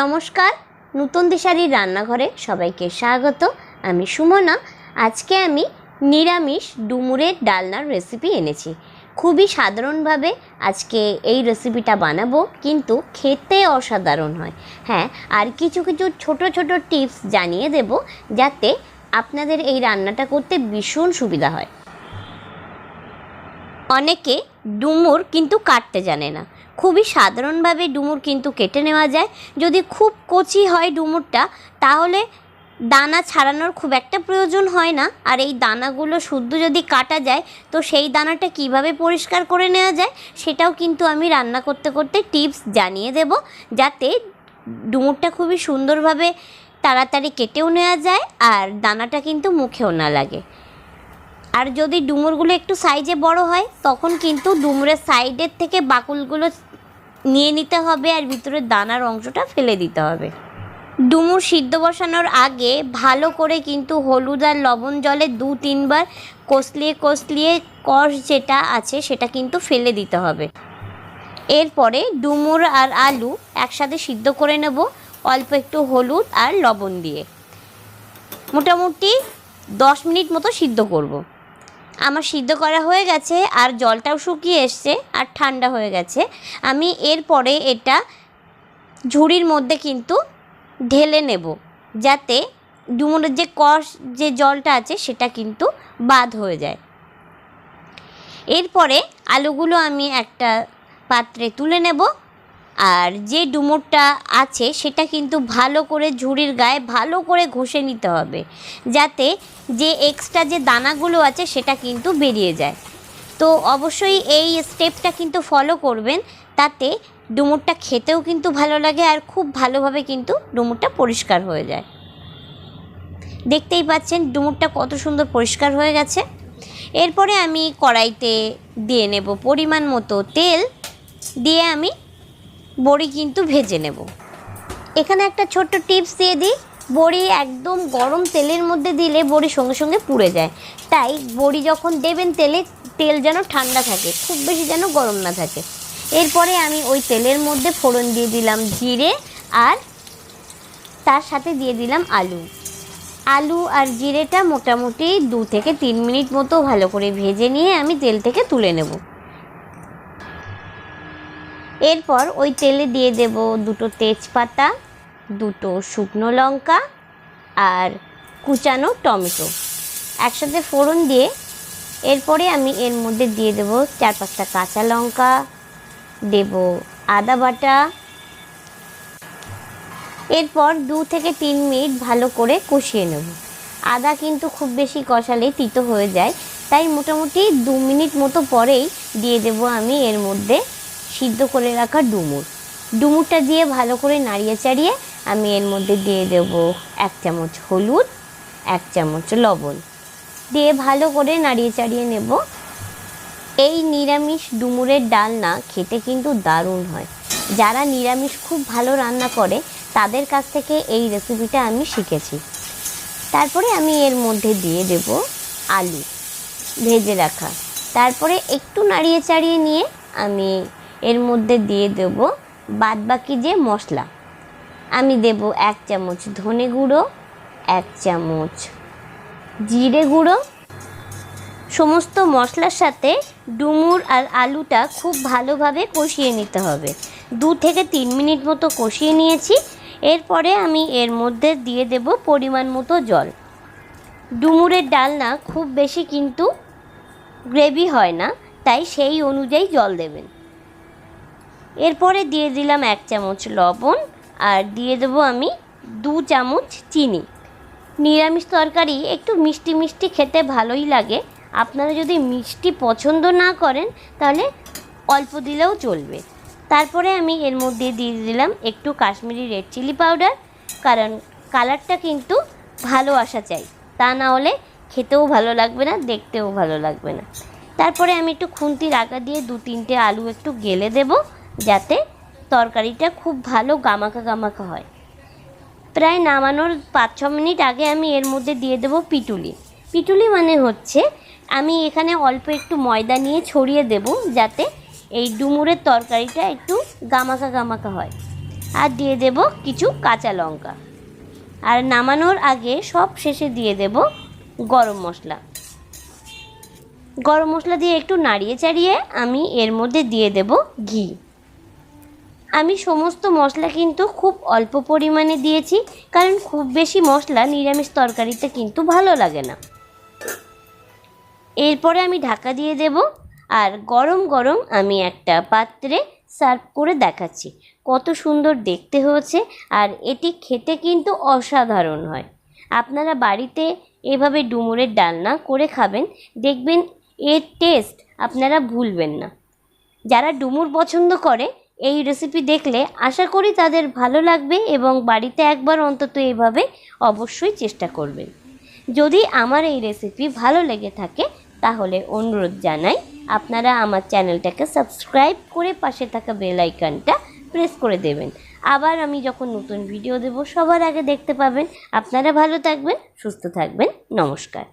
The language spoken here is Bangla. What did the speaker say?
নমস্কার, নূতন দিশারির রান্নাঘরে সবাইকে স্বাগত। আমি সুমনা, আজকে আমি নিরামিষ ডুমুরের ডালনার রেসিপি এনেছি। খুবই সাধারণভাবে আজকে এই রেসিপিটা বানাবো, কিন্তু খেতে অসাধারণ হয়। হ্যাঁ আর কিছু কিছু ছোট ছোট টিপস জানিয়ে দেব, যাতে আপনাদের এই রান্নাটা করতে ভীষণ সুবিধা হয়। অনেকে ডুমুর কিন্তু কাটতে জানে না। খুবই সাধারণভাবে ডুমুর কিন্তু কেটে নেওয়া যায়। যদি খুব কচি হয় ডুমুরটা, তাহলে দানা ছাড়ানোর খুব একটা প্রয়োজন হয় না। আর এই দানাগুলো শুদ্ধ যদি কাটা যায়, তো সেই দানাটা কীভাবে পরিষ্কার করে নেওয়া যায়, সেটাও কিন্তু আমি রান্না করতে করতে টিপস জানিয়ে দেব, যাতে ডুমুরটা খুবই সুন্দরভাবে তাড়াতাড়ি কেটেও নেওয়া যায় আর দানাটা কিন্তু মুখেও না লাগে। আর যদি ডুমুরগুলো একটু সাইজে বড় হয়, তখন কিন্তু ডুমুরের সাইডের থেকে বাকুলগুলো নিয়ে নিতে হবে আর ভিতরের দানার অংশটা ফেলে দিতে হবে। ডুমুর সিদ্ধ বসানোর আগে ভালো করে কিন্তু হলুদ আর লবণ জলে দু তিনবার কষলিয়ে কষলিয়ে কষ যেটা আছে সেটা কিন্তু ফেলে দিতে হবে। এরপরে ডুমুর আর আলু একসাথে সিদ্ধ করে নেব অল্প একটু হলুদ আর লবণ দিয়ে। মোটামুটি দশ মিনিট মতো সিদ্ধ করব। আমার সিদ্ধ করা হয়ে গেছে আর জলটাও শুকিয়ে এসছে আর ঠান্ডা হয়ে গেছে। আমি এরপরে এটা ঝুড়ির মধ্যে কিন্তু ঢেলে নেব যাতে ডুমুরের যে কষ যে জলটা আছে সেটা কিন্তু বাদ হয়ে যায়। এরপরে আলুগুলো আমি একটা পাত্রে তুলে নেব আর যে ডুমুরটা আছে সেটা কিন্তু ভালো করে ঝুড়ির গায়ে ভালো করে ঘষে নিতে হবে, যাতে যে এক্সট্রা যে দানাগুলো আছে সেটা কিন্তু বেরিয়ে যায়। তো অবশ্যই এই স্টেপটা কিন্তু ফলো করবেন, তাতে ডুমুরটা খেতেও কিন্তু ভালো লাগে আর খুব ভালোভাবে কিন্তু ডুমুরটা পরিষ্কার হয়ে যায়। দেখতেই পাচ্ছেন ডুমুরটা কত সুন্দর পরিষ্কার হয়ে গেছে। এরপরে আমি কড়াইতে দিয়ে নেব পরিমাণ মতো তেল, দিয়ে আমি বড়ি কিন্তু ভেজে নেব। এখানে একটা ছোট্ট টিপস দিয়ে দিই, বড়ি একদম গরম তেলের মধ্যে দিলে বড়ি সঙ্গে সঙ্গে পুড়ে যায়। তাই বড়ি যখন দেবেন তেলে, তেল যেন ঠান্ডা থাকে, খুব বেশি যেন গরম না থাকে। এরপরে আমি ওই তেলের মধ্যে ফোড়ন দিয়ে দিলাম জিরে আর তার সাথে দিয়ে দিলাম আলু। আলু আর জিরেটা মোটামুটি দু থেকে তিন মিনিট মতো ভালো করে ভেজে নিয়ে আমি তেল থেকে তুলে নেব। এরপর ওই তেলে দিয়ে দেব দুটো তেজপাতা, দুটো শুকনো লঙ্কা আর কুচানো টমেটো। একসাথে ফোড়ন দিয়ে এরপরে আমি এর মধ্যে দিয়ে দেব চার পাঁচটা কাঁচা লঙ্কা, দেব আদা বাটা। এরপর দু থেকে তিন মিনিট ভালো করে কষিয়ে নেব। আদা কিন্তু খুব বেশি কষালে তিতো হয়ে যায়, তাই মোটামুটি দু মিনিট মতো পরেই দিয়ে দেব আমি এর মধ্যে সিদ্ধ করে রাখা ডুমুর। ডুমুরটা দিয়ে ভালো করে নাড়িয়ে চাড়িয়ে আমি এর মধ্যে দিয়ে দেব এক চামচ হলুদ, এক চামচ লবণ। দিয়ে ভালো করে নাড়িয়ে চাড়িয়ে নেব। এই নিরামিষ ডুমুরের ডালনা খেতে কিন্তু দারুণ হয়। যারা নিরামিষ খুব ভালো রান্না করে, তাদের কাছ থেকে এই রেসিপিটা আমি শিখেছি। তারপরে আমি এর মধ্যে দিয়ে দেব আলু ভেজে রাখা। তারপরে একটু নাড়িয়ে চাড়িয়ে নিয়ে আমি এর মধ্যে দিয়ে দেব বাদবাকি যে মশলা। আমি দেব এক চামচ ধনে গুঁড়ো, এক চামচ জিরে গুঁড়ো। সমস্ত মশলার সাথে ডুমুর আর আলুটা খুব ভালোভাবে কষিয়ে নিতে হবে। দু থেকে তিন মিনিট মতো কষিয়ে নিয়েছি। এরপরে আমি এর মধ্যে দিয়ে দেব পরিমাণ মতো জল। ডুমুরের ডালনা খুব বেশি কিন্তু গ্রেভি হয় না, তাই সেই অনুযায়ী জল দেবেন। এরপরে দিয়ে দিলাম এক চামচ লবণ আর দিয়ে দেবো আমি দু চামচ চিনি। নিরামিষ তরকারি একটু মিষ্টি মিষ্টি খেতে ভালোই লাগে। আপনারা যদি মিষ্টি পছন্দ না করেন, তাহলে অল্প দিলেও চলবে। তারপরে আমি এর মধ্যে দিয়ে দিলাম একটু কাশ্মীরি রেড চিলি পাউডার, কারণ কালারটা কিন্তু ভালো আসা চাই। তা না হলে খেতেও ভালো লাগবে না, দেখতেও ভালো লাগবে না। তারপরে আমি একটু খুন্তির আগা দিয়ে দু তিনটে আলু একটু গেলে দেব। যাতে তরকারিটা খুব ভালো গামাকা গামাকা হয়। প্রায় নামানোর পাঁচ ছ মিনিট আগে আমি এর মধ্যে দিয়ে দেবো পিটুলি। পিটুলি মানে হচ্ছে আমি এখানে অল্প একটু ময়দা নিয়ে ছড়িয়ে দেব যাতে এই ডুমুরের তরকারিটা একটু গামাকা গামাকা হয়। আর দিয়ে দেব কিছু কাঁচা লঙ্কা। আর নামানোর আগে সব শেষে দিয়ে দেব গরম মশলা। গরম মশলা দিয়ে একটু নাড়িয়ে চাড়িয়ে আমি এর মধ্যে দিয়ে দেব ঘি। আমি সমস্ত মশলা কিন্তু খুব অল্প পরিমাণে দিয়েছি, কারণ খুব বেশি মশলা নিরামিষ তরকারিতে কিন্তু ভালো লাগে না। এরপরে আমি ঢাকা দিয়ে দেব, আর গরম গরম আমি একটা পাত্রে সার্ভ করে দেখাচ্ছি। কত সুন্দর দেখতে হয়েছে, আর এটি খেতে কিন্তু অসাধারণ হয়। আপনারা বাড়িতে এভাবে ডুমুরের ডালনা করে খাবেন, দেখবেন এর টেস্ট আপনারা ভুলবেন না। যারা ডুমুর পছন্দ করে এই রেসিপি দেখলে আশা করি তাদের ভালো লাগবে এবং বাড়িতে একবার অন্তত এইভাবে অবশ্যই চেষ্টা করবেন। যদি আমার এই রেসিপি ভালো লেগে থাকে, তাহলে অনুরোধ জানাই আপনারা আমার চ্যানেলটাকে সাবস্ক্রাইব করে পাশে থাকা বেল আইকনটা প্রেস করে দেবেন। আবার আমি যখন নতুন ভিডিও দেব, সবার আগে দেখতে পাবেন। আপনারা ভালো থাকবেন, সুস্থ থাকবেন। নমস্কার।